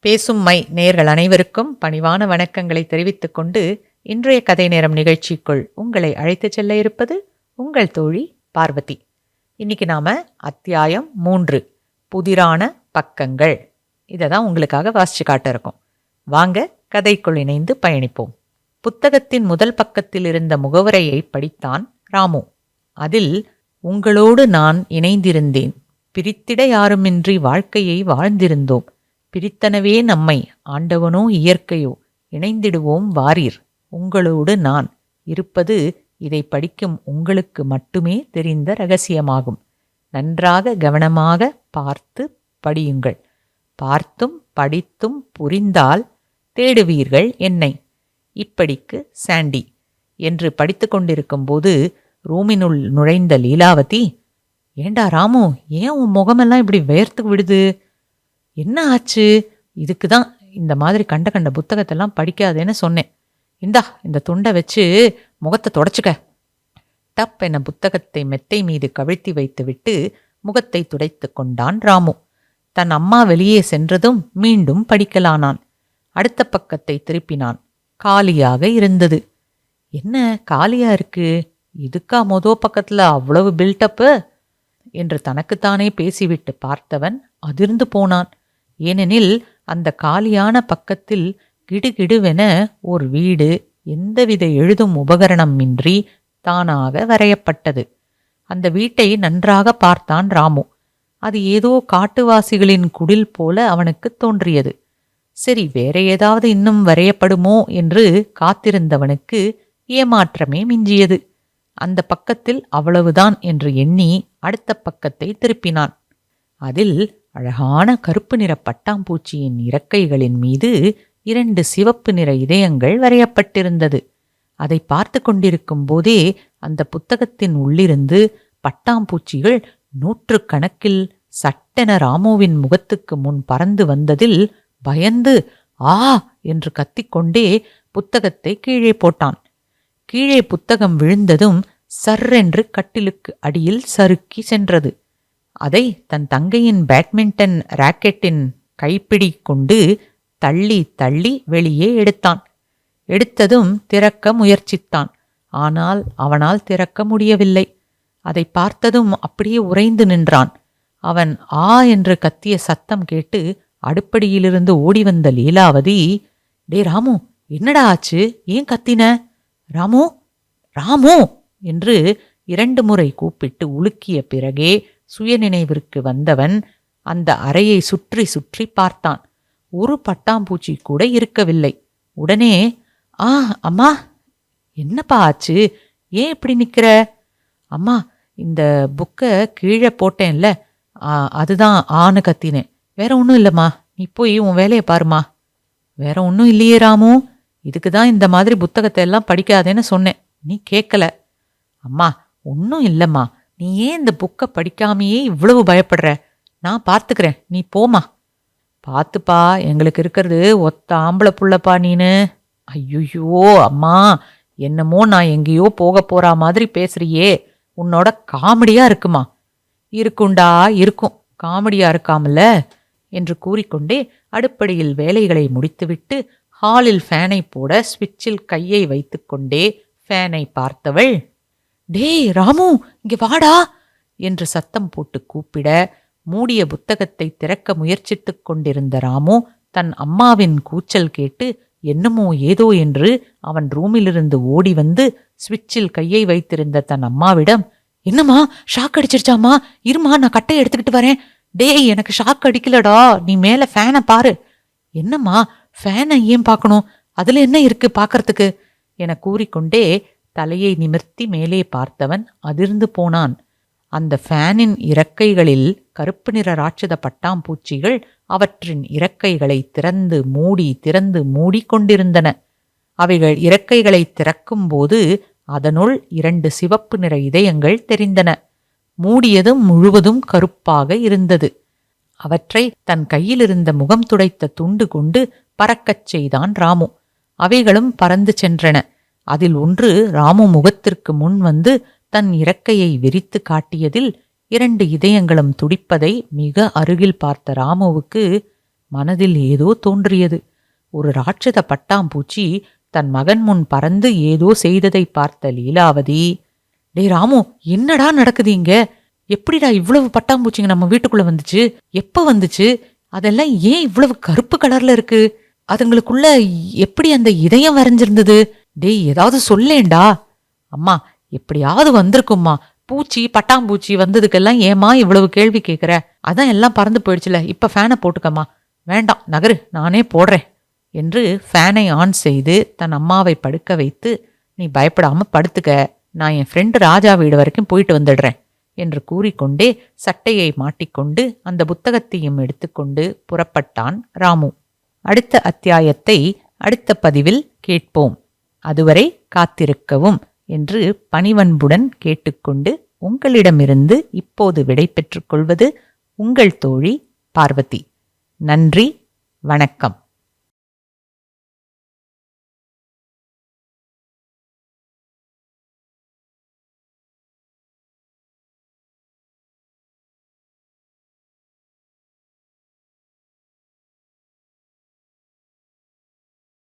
பேசும் மை நேர்கள் அனைவருக்கும் பணிவான வணக்கங்களை தெரிவித்துக் கொண்டு இன்றைய கதை நேரம் நிகழ்ச்சிக்குள் உங்களை அழைத்துச் செல்ல இருப்பது உங்கள் தோழி பார்வதி. இன்னைக்கு நாம அத்தியாயம் மூன்று புதிரான பக்கங்கள். இதை தான் உங்களுக்காக வாசிச்சு காட்ட இருக்கோம். வாங்க கதைக்குள் இணைந்து பயணிப்போம். புத்தகத்தின் முதல் பக்கத்தில் இருந்த முகவரையை படித்தான் ராமு. அதில் உங்களோடு நான் இணைந்திருந்தேன். பிரித்திட யாருமின்றி வாழ்க்கையை வாழ்ந்திருந்தோம். பிரித்தனவே நம்மை ஆண்டவனோ இயற்கையோ இணைந்திடுவோம் வாரீர். உங்களோடு நான் இருப்பது இதை படிக்கும் உங்களுக்கு மட்டுமே தெரிந்த ரகசியமாகும். நன்றாக கவனமாக பார்த்து படியுங்கள். பார்த்தும் படித்தும் புரிந்தால் தேடுவீர்கள் என்னை. இப்படிக்கு சாண்டி. என்று படித்து கொண்டிருக்கும்போது ரூமினுள் நுழைந்த லீலாவதி ஏண்டா ராமு ஏன் உன் முகமெல்லாம் இப்படி வேர்த்து விடுது? என்ன ஆச்சு? இதுக்கு தான் இந்த மாதிரி கண்ட கண்ட புத்தகத்தெல்லாம் படிக்காதேன்னு சொன்னேன். இந்தா இந்த துண்டை வச்சு முகத்தை தொடச்சுக்க. டப் என புத்தகத்தை மெத்தை மீது கவிழ்த்தி வைத்துவிட்டு முகத்தை துடைத்து கொண்டான் ராமு. தன் அம்மா வெளியே சென்றதும் மீண்டும் படிக்கலானான். அடுத்த பக்கத்தை திருப்பினான். காலியாக இருந்தது. என்ன காலியா இருக்கு? இதுக்கா மொதோ பக்கத்துல அவ்வளவு பில்டப்பு என்று தனக்குத்தானே பேசிவிட்டு பார்த்தவன் அதிர்ந்து போனான். ஏனெனில் அந்த காலியான பக்கத்தில் கிடுகிடுவென ஓர் வீடு எந்தவித எழுதும் உபகரணமின்றி தானாக வரையப்பட்டது. அந்த வீட்டை நன்றாக பார்த்தான் ராமு. அது ஏதோ காட்டுவாசிகளின் குடில் போல அவனுக்கு தோன்றியது. சரி வேற ஏதாவது இன்னும் வரையப்படுமோ என்று காத்திருந்தவனுக்கு ஏமாற்றமே மிஞ்சியது. அந்த பக்கத்தில் அவ்வளவுதான் என்று எண்ணி அடுத்த பக்கத்தை திருப்பினான். அதில் அழகான கருப்பு நிற பட்டாம்பூச்சியின் இறக்கைகளின் மீது இரண்டு சிவப்பு நிற இதயங்கள் வரையப்பட்டிருந்தது. அதை பார்த்து கொண்டிருக்கும் போதே அந்த புத்தகத்தின் உள்ளிருந்து பட்டாம்பூச்சிகள் நூற்றுக்கணக்கில் சட்டென ராமுவின் முகத்துக்கு முன் பறந்து வந்ததில் பயந்து ஆ என்று கத்திக்கொண்டே புத்தகத்தை கீழே போட்டான். கீழே புத்தகம் விழுந்ததும் சர்ரென்று கட்டிலுக்கு அடியில் சறுக்கி சென்றது. அதை தன் தங்கையின் பேட்மிண்டன் ராக்கெட்டின் கைப்பிடி கொண்டு தள்ளி தள்ளி வெளியே எடுத்தான். எடுத்ததும் திறக்க முயற்சித்தான். ஆனால் அவனால் திறக்க முடியவில்லை. அதை பார்த்ததும் அப்படியே உறைந்து நின்றான். அவன் ஆ என்று கத்திய சத்தம் கேட்டு அடுப்படியிலிருந்து ஓடி வந்த லீலாவதி டே ராமு என்னடா ஆச்சு? ஏன் கத்தின? ராமு ராமு என்று இரண்டு முறை கூப்பிட்டு உலுக்கிய பிறகே சுயநினைவிற்கு வந்தவன் அந்த அறையை சுற்றி சுற்றி பார்த்தான். ஒரு பட்டாம்பூச்சி கூட இருக்கவில்லை. உடனே ஆ அம்மா என்னப்பா ஆச்சு? ஏன் இப்படி நிற்கிற அம்மா இந்த புக்கை கீழே போட்டேன்ல. அதுதான் ஆணு கத்தினேன். வேற ஒன்றும் இல்லைம்மா. நீ போய் உன் வேலையை பாருமா வேற ஒன்றும் இல்லையே ராமு. இதுக்கு தான் இந்த மாதிரி புத்தகத்தை எல்லாம் படிக்காதேன்னு சொன்னேன். நீ கேட்கல அம்மா ஒன்றும் இல்லைம்மா. நீ ஏன் இந்த புக்கை படிக்காமையே இவ்வளவு பயப்படுற? நான் பார்த்துக்கிறேன். நீ போமா பார்த்துப்பா எங்களுக்கு இருக்கிறது ஒத்த ஆம்பளை புள்ளப்பா நீனு. ஐயோ அம்மா என்னமோ நான் எங்கேயோ போக போறா மாதிரி பேசுறியே. உன்னோட காமெடியா இருக்குமா? இருக்குண்டா இருக்கும். காமெடியா இருக்காமல்ல? என்று கூறிக்கொண்டே அடுப்படியில் வேலைகளை முடித்துவிட்டு ஹாலில் ஃபேனை போட ஸ்விட்சில் கையை வைத்துக்கொண்டே ஃபேனை பார்த்தவள் டேய் ராமு இங்கே வாடா என்று சத்தம் போட்டு கூப்பிட மூடிய புத்தகத்தை திறக்க முயற்சித்துக் கொண்டிருந்த ராமு தன் அம்மாவின் கூச்சல் கேட்டு என்னமோ ஏதோ என்று அவன் ரூமிலிருந்து ஓடி வந்து ஸ்விட்சில் கையை வைத்திருந்த தன் அம்மாவிடம் என்னம்மா ஷாக் அடிச்சிருச்சாம்மா? இருமா நான் கட்டை எடுத்துக்கிட்டு வரேன். டேய் எனக்கு ஷாக் அடிக்கலடா. நீ மேலே ஃபேனை பாரு. என்னம்மா ஃபேனை ஏன் பார்க்கணும்? அதில் என்ன இருக்கு பார்க்கறதுக்கு? என கூறிக்கொண்டே தலையை நிமிர்த்தி மேலே பார்த்தவன் அதிர்ந்து போனான். அந்த ஃபேனின் இறக்கைகளில் கருப்பு நிற ராட்சத பட்டாம்பூச்சிகள் அவற்றின் இறக்கைகளை திறந்து மூடி திறந்து மூடிக்கொண்டிருந்தன அவைகள் இறக்கைகளை திறக்கும்போது அதனுள் இரண்டு சிவப்பு நிற இதயங்கள் தெரிந்தன. மூடியதும் முழுவதும் கருப்பாக இருந்தது. அவற்றை தன் கையிலிருந்த முகம் துடைத்த துண்டு கொண்டு பறக்கச் செய்தான் ராமு. அவைகளும் பறந்து சென்றன. அதில் ஒன்று ராமு முகத்திற்கு முன் வந்து தன் இறக்கையை விரித்து காட்டியதில் இரண்டு இதயங்களும் துடிப்பதை மிக அருகில் பார்த்த ராமுவுக்கு மனதில் ஏதோ தோன்றியது. ஒரு ராட்சத பட்டாம்பூச்சி தன் மகன் முன் பறந்து ஏதோ செய்ததை பார்த்த லீலாவதி டே ராமு என்னடா நடக்குது இங்க? எப்படிடா இவ்வளவு பட்டாம்பூச்சிங்க நம்ம வீட்டுக்குள்ள வந்துச்சு? எப்ப வந்துச்சு? அதெல்லாம் ஏன் இவ்வளவு கருப்பு கலர்ல இருக்கு? அதுங்களுக்குள்ள எப்படி அந்த இதயம் வரைஞ்சிருந்தது? டேய் ஏதாவது சொல்லேன்டா. அம்மா எப்படியாவது வந்திருக்கும்மா. பூச்சி பட்டாம்பூச்சி வந்ததுக்கெல்லாம் ஏமா இவ்வளவு கேள்வி கேட்குற அதான் எல்லாம் பறந்து போயிடுச்சுல இப்ப ஃபேனை போட்டுக்கம்மா. வேண்டாம் நகரு நானே போடுறேன் என்று ஃபேனை ஆன் செய்து தன் அம்மாவை படுக்க வைத்து நீ பயப்படாம படுத்துக்க. நான் என் ஃப்ரெண்டு ராஜா வீடு வரைக்கும் போயிட்டு வந்துடுறேன் என்று கூறிக்கொண்டே சட்டையை மாட்டிக்கொண்டு அந்த புத்தகத்தையும் எடுத்துக்கொண்டு புறப்பட்டான் ராமு. அடுத்த அத்தியாயத்தை அடுத்த பதிவில் கேட்போம். அதுவரை காத்திருக்கவும் என்று பணிவன்புடன் கேட்டுக்கொண்டு உங்களிடமிருந்து இப்போது விடை பெற்றுக்கொள்வது உங்கள் தோழி பார்வதி. நன்றி வணக்கம்.